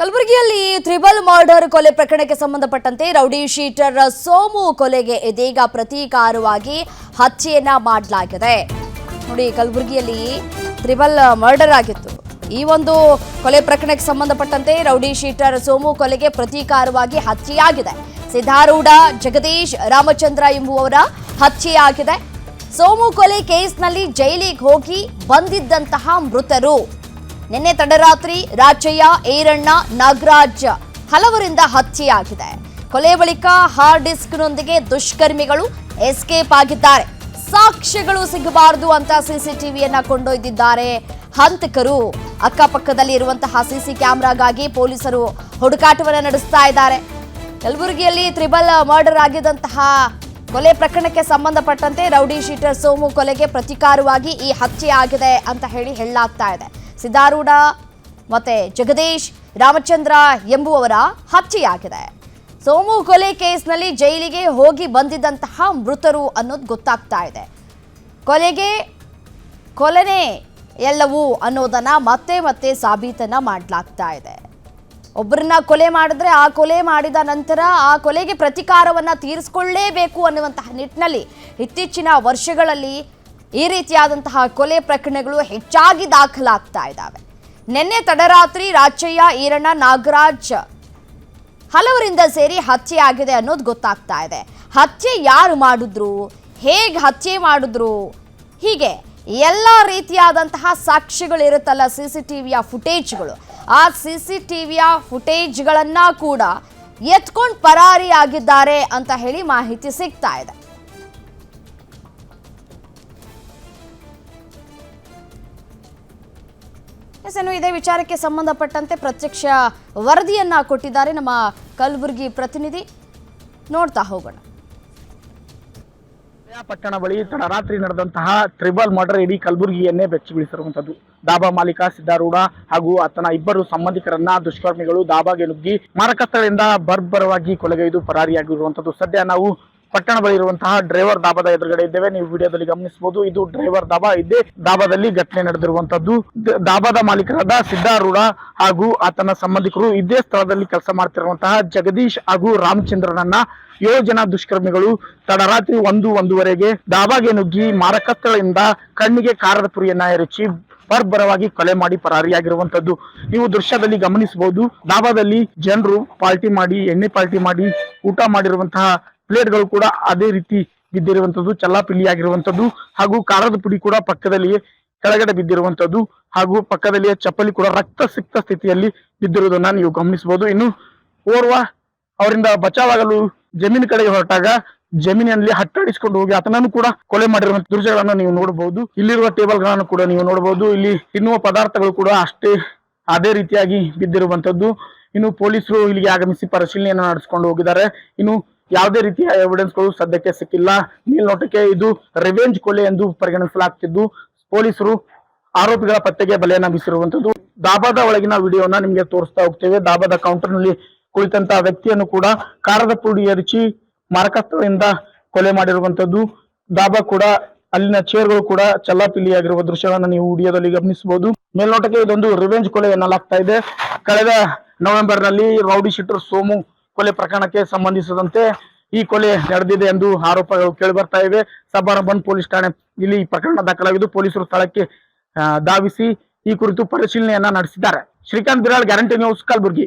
ಕಲಬುರಗಿಯಲ್ಲಿ triple murder ಕೊಲೆ ಪ್ರಕರಣಕ್ಕೆ ಸಂಬಂಧಪಟ್ಟಂತೆ ರೌಡಿ ಶೀಟರ್ ಸೋಮು ಕೊಲೆಗೆ ಇದೀಗ ಪ್ರತೀಕಾರವಾಗಿ ಹತ್ಯೆಯನ್ನ ಮಾಡಲಾಗಿದೆ. ನೋಡಿ, ಕಲಬುರಗಿಯಲ್ಲಿ ತ್ರಿಬಲ್ ಮರ್ಡರ್ ಆಗಿತ್ತು. ಈ ಒಂದು ಕೊಲೆ ಪ್ರಕರಣಕ್ಕೆ ಸಂಬಂಧಪಟ್ಟಂತೆ ರೌಡಿ ಶೀಟರ್ ಸೋಮು ಕೊಲೆಗೆ ಪ್ರತೀಕಾರವಾಗಿ ಹತ್ಯೆಯಾಗಿದೆ. ಸಿದ್ಧಾರೂಢ, ಜಗದೀಶ್, ರಾಮಚಂದ್ರ ಎಂಬುವವರ ಹತ್ಯೆಯಾಗಿದೆ. ಸೋಮು ಕೊಲೆ ಕೇಸ್ನಲ್ಲಿ ಜೈಲಿಗೆ ಹೋಗಿ ಬಂದಿದ್ದಂತಹ ಮೃತರು. ನಿನ್ನೆ ತಡರಾತ್ರಿ ರಾಜಯ್ಯ ಏರಣ್ಣ ನಾಗರಾಜ್ ಹಲವರಿಂದ ಹತ್ಯೆಯಾಗಿದೆ. ಕೊಲೆ ಬಳಿಕ ಹಾರ್ಡ್ ಡಿಸ್ಕ್ನೊಂದಿಗೆ ದುಷ್ಕರ್ಮಿಗಳು ಎಸ್ಕೇಪ್ ಆಗಿದ್ದಾರೆ. ಸಾಕ್ಷ್ಯಗಳು ಸಿಗಬಾರದು ಅಂತ ಸಿಸಿಟಿವಿಯನ್ನ ಕೊಂಡೊಯ್ದಿದ್ದಾರೆ ಹಂತಕರು. ಅಕ್ಕಪಕ್ಕದಲ್ಲಿ ಇರುವಂತಹ ಸಿಸಿ ಕ್ಯಾಮೆರಾಗಾಗಿ ಪೊಲೀಸರು ಹುಡುಕಾಟವನ್ನು ನಡೆಸ್ತಾ ಇದ್ದಾರೆ. ಕಲಬುರಗಿಯಲ್ಲಿ ತ್ರಿಬಲ್ ಮರ್ಡರ್ ಆಗಿದ್ದಂತಹ ಕೊಲೆ ಪ್ರಕರಣಕ್ಕೆ ಸಂಬಂಧಪಟ್ಟಂತೆ ರೌಡಿ ಶೀಟರ್ ಸೋಮು ಕೊಲೆಗೆ ಪ್ರತಿಕಾರವಾಗಿ ಈ ಹತ್ಯೆ ಆಗಿದೆ ಅಂತ ಹೇಳಿ ಹೇಳಲಾಗ್ತಾ ಇದೆ. ಸಿದ್ದಾರೂಢ ಮತ್ತೆ ಜಗದೀಶ್ ರಾಮಚಂದ್ರ ಎಂಬುವವರ ಹತ್ಯೆಯಾಗಿದೆ. ಸೋಮು ಕೊಲೆ ಕೇಸ್ನಲ್ಲಿ ಜೈಲಿಗೆ ಹೋಗಿ ಬಂದಿದ್ದಂತಹ ಮೃತರು ಅನ್ನೋದು ಗೊತ್ತಾಗ್ತಾ ಇದೆ. ಕೊಲೆಗೆ, ಕೊಲೆನೇ ಎಲ್ಲವೂ ಅನ್ನೋದನ್ನ ಮತ್ತೆ ಮತ್ತೆ ಸಾಬೀತನ್ನ ಮಾಡಲಾಗ್ತಾ ಇದೆ. ಒಬ್ಬರನ್ನ ಕೊಲೆ ಮಾಡಿದ್ರೆ ಆ ಕೊಲೆ ಮಾಡಿದ ನಂತರ ಆ ಕೊಲೆಗೆ ಪ್ರತಿಕಾರವನ್ನ ತೀರಿಸ್ಕೊಳ್ಳೇಬೇಕು ಅನ್ನುವಂತಹ ನಿಟ್ಟಿನಲ್ಲಿ ಇತ್ತೀಚಿನ ವರ್ಷಗಳಲ್ಲಿ ಈ ರೀತಿಯಾದಂತಹ ಕೊಲೆ ಪ್ರಕರಣಗಳು ಹೆಚ್ಚಾಗಿ ದಾಖಲಾಗ್ತಾ ಇದ್ದಾವೆ. ನಿನ್ನೆ ತಡರಾತ್ರಿ ರಾಜಯ್ಯ ಈರಣ್ಣ ನಾಗರಾಜ್ ಹಲವರಿಂದ ಸೇರಿ ಹತ್ಯೆ ಆಗಿದೆ ಅನ್ನೋದು ಗೊತ್ತಾಗ್ತಾ ಇದೆ. ಹತ್ಯೆ ಯಾರು ಮಾಡಿದ್ರು? ಹೇಗೆ ಹತ್ಯೆ ಮಾಡಿದ್ರು? ಹೀಗೆ ಎಲ್ಲ ರೀತಿಯಾದಂತಹ ಸಾಕ್ಷಿಗಳಿರುತ್ತಲ್ಲ ಸಿ ಸಿ ಟಿ ವಿಯ ಫುಟೇಜ್ಗಳು. ಆ ಸಿ ಸಿ ಟಿ ವಿಯ ಫುಟೇಜ್ಗಳನ್ನು ಕೂಡ ಎತ್ಕೊಂಡು ಪರಾರಿಯಾಗಿದ್ದಾರೆ ಅಂತ ಹೇಳಿ ಮಾಹಿತಿ ಸಿಗ್ತಾ ಇದೆ. ಎಸ್, ಇನ್ನು ಇದೇ ವಿಚಾರಕ್ಕೆ ಸಂಬಂಧಪಟ್ಟಂತೆ ಪ್ರತ್ಯಕ್ಷ ವರದಿಯನ್ನ ಕೊಟ್ಟಿದ್ದಾರೆ ನಮ್ಮ ಕಲಬುರಗಿ ಪ್ರತಿನಿಧಿ. ನೋಡ್ತಾ ಹೋಗೋಣ. ಪಟ್ಟಣ ಬಳಿ ತಡರಾತ್ರಿ ನಡೆದಂತಹ ಟ್ರಿಬಲ್ ಮರ್ಡರ್ ಇಡೀ ಕಲಬುರಗಿಯನ್ನೇ ಬೆಚ್ಚಿ ಬೀಳಿಸಿರುವಂತದ್ದು ಡಾಬಾ ಮಾಲೀಕ ಸಿದ್ದಾರೂಢ ಹಾಗೂ ಆತನ ಇಬ್ಬರು ಸಂಬಂಧಿಕರನ್ನ ದುಷ್ಕರ್ಮಿಗಳು ಡಾಬಾಗೆ ನುಗ್ಗಿ ಮಾರಕಸ್ಥಳದಿಂದ ಬರ್ಬರವಾಗಿ ಕೊಲೆಗೈದು ಪರಾರಿಯಾಗಿರುವಂತದ್ದು. ಸದ್ಯ ನಾವು ಪಟ್ಟಣ ಬಳಿ ಇರುವಂತಹ ಡ್ರೈವರ್ ದಾಬಾದ ಎದುರುಗಡೆ ಇದ್ದೇವೆ. ನೀವು ವಿಡಿಯೋದಲ್ಲಿ ಗಮನಿಸಬಹುದು, ಇದು ಡ್ರೈವರ್ ದಾಬಾ ಇದೇ. ಡಾಬಾದಲ್ಲಿ ಘಟನೆ ನಡೆದಿರುವಂತದ್ದು. ಡಾಬಾದ ಮಾಲೀಕರಾದ ಸಿದ್ದಾರೂಢ ಹಾಗೂ ಆತನ ಸಂಬಂಧಿಕರು ಇದೇ ಸ್ಥಳದಲ್ಲಿ ಕೆಲಸ ಮಾಡ್ತಿರುವಂತಹ ಜಗದೀಶ್ ಹಾಗೂ ರಾಮಚಂದ್ರನನ್ನ ಏಳು ಜನ ದುಷ್ಕರ್ಮಿಗಳು ತಡರಾತ್ರಿ ಒಂದು ಒಂದೂವರೆಗೆ ಡಾಬಾಗೆ ನುಗ್ಗಿ ಮಾರಕಸ್ಥಳದಿಂದ ಕಣ್ಣಿಗೆ ಕಾರದ ಪುರಿಯನ್ನ ಎರಚಿ ಬರ್ಬರವಾಗಿ ಕೊಲೆ ಮಾಡಿ ಪರಾರಿಯಾಗಿರುವಂತದ್ದು. ನೀವು ದೃಶ್ಯದಲ್ಲಿ ಗಮನಿಸಬಹುದು ಡಾಬಾದಲ್ಲಿ ಜನರು ಪಾರ್ಟಿ ಮಾಡಿ, ಎಣ್ಣೆ ಪಾರ್ಟಿ ಮಾಡಿ, ಊಟ ಮಾಡಿರುವಂತಹ ಪ್ಲೇಟ್ಗಳು ಕೂಡ ಅದೇ ರೀತಿ ಬಿದ್ದಿರುವಂತದ್ದು, ಚಲ್ಲಾಪಿಲ್ಲಿಯಾಗಿರುವಂತದ್ದು ಹಾಗೂ ಖಾರದ ಪುಡಿ ಕೂಡ ಪಕ್ಕದಲ್ಲಿಯೇ ಕೆಳಗಡೆ ಬಿದ್ದಿರುವಂತದ್ದು ಹಾಗೂ ಪಕ್ಕದಲ್ಲಿಯೇ ಚಪ್ಪಲಿ ಕೂಡ ರಕ್ತ ಸಿಕ್ತ ಸ್ಥಿತಿಯಲ್ಲಿ ಬಿದ್ದಿರುವುದನ್ನ ನೀವು ಗಮನಿಸಬಹುದು. ಇನ್ನು ಓರ್ವ ಅವರಿಂದ ಬಚಾವಾಗಲು ಜಮೀನು ಕಡೆಗೆ ಹೊರಟಾಗ ಜಮೀನಿನಲ್ಲಿ ಹಟ್ಟಾಡಿಸಿಕೊಂಡು ಹೋಗಿ ಆತನನ್ನು ಕೂಡ ಕೊಲೆ ಮಾಡಿರುವಂತಹ ದೃಶ್ಯಗಳನ್ನು ನೀವು ನೋಡಬಹುದು. ಇಲ್ಲಿರುವ ಟೇಬಲ್ಗಳನ್ನು ಕೂಡ ನೀವು ನೋಡಬಹುದು. ಇಲ್ಲಿ ತಿನ್ನುವ ಪದಾರ್ಥಗಳು ಕೂಡ ಅಷ್ಟೇ ಅದೇ ರೀತಿಯಾಗಿ ಬಿದ್ದಿರುವಂತದ್ದು. ಇನ್ನು ಪೊಲೀಸರು ಇಲ್ಲಿಗೆ ಆಗಮಿಸಿ ಪರಿಶೀಲನೆಯನ್ನು ನಡೆಸಿಕೊಂಡು ಹೋಗಿದ್ದಾರೆ. ಇನ್ನು ಯಾವುದೇ ರೀತಿಯ ಎವಿಡೆನ್ಸ್ಗಳು ಸದ್ಯಕ್ಕೆ ಸಿಕ್ಕಿಲ್ಲ. ಮೇಲ್ನೋಟಕ್ಕೆ ಇದು ರಿವೆಂಜ್ ಕೊಲೆ ಎಂದು ಪರಿಗಣಿಸಲಾಗ್ತಿದ್ದು. ಪೊಲೀಸರು ಆರೋಪಿಗಳ ಪತ್ತೆಗೆ ಬಲೆಯನ್ನ ಬೀಸಿರುವಂತದ್ದು ದಾಬಾದ ಒಳಗಿನ ವಿಡಿಯೋನ ನಿಮಗೆ ತೋರಿಸ್ತಾ ಹೋಗ್ತೇವೆ. ದಾಬಾದ ಕೌಂಟರ್ನಲ್ಲಿ ಕುಳಿತಂತ ವ್ಯಕ್ತಿಯನ್ನು ಕೂಡ ಕಾರದ ಪುಡಿ ಎರಚಿ ಮಾರಕಸ್ಥಳದಿಂದ ಕೊಲೆ ಮಾಡಿರುವಂತದ್ದು. ದಾಬಾ ಕೂಡ ಅಲ್ಲಿನ ಚೇರ್ಗಳು ಕೂಡ ಚಲ್ಲಾಪಿಲ್ಲಿಯಾಗಿರುವ ದೃಶ್ಯವನ್ನು ನೀವು ವಿಡಿಯೋದಲ್ಲಿ ಗಮನಿಸಬಹುದು. ಮೇಲ್ನೋಟಕ್ಕೆ ಇದೊಂದು ರಿವೆಂಜ್ ಕೊಲೆ ಎನ್ನಲಾಗ್ತಾ ಇದೆ. ಕಳೆದ ನವೆಂಬರ್ನಲ್ಲಿ ರೌಡಿ ಶೀಟರ್ ಸೋಮು ಕೊಲೆ ಪ್ರಕರಣಕ್ಕೆ ಸಂಬಂಧಿಸಿದಂತೆ ಈ ಕೊಲೆ ನಡೆದಿದೆ ಎಂದು ಆರೋಪಗಳು ಕೇಳಿ ಬರ್ತಾ ಇವೆ. ಸಬ್ಬಾರಂಬನ್ ಪೊಲೀಸ್ ಠಾಣೆ ಇಲ್ಲಿ ಈ ಪ್ರಕರಣ ದಾಖಲಾಗಿದ್ದು ಪೊಲೀಸರು ಸ್ಥಳಕ್ಕೆ ಧಾವಿಸಿ ಈ ಕುರಿತು ಪರಿಶೀಲನೆಯನ್ನ ನಡೆಸಿದ್ದಾರೆ. Srikanth Biral, guarantee news, Kalaburagi.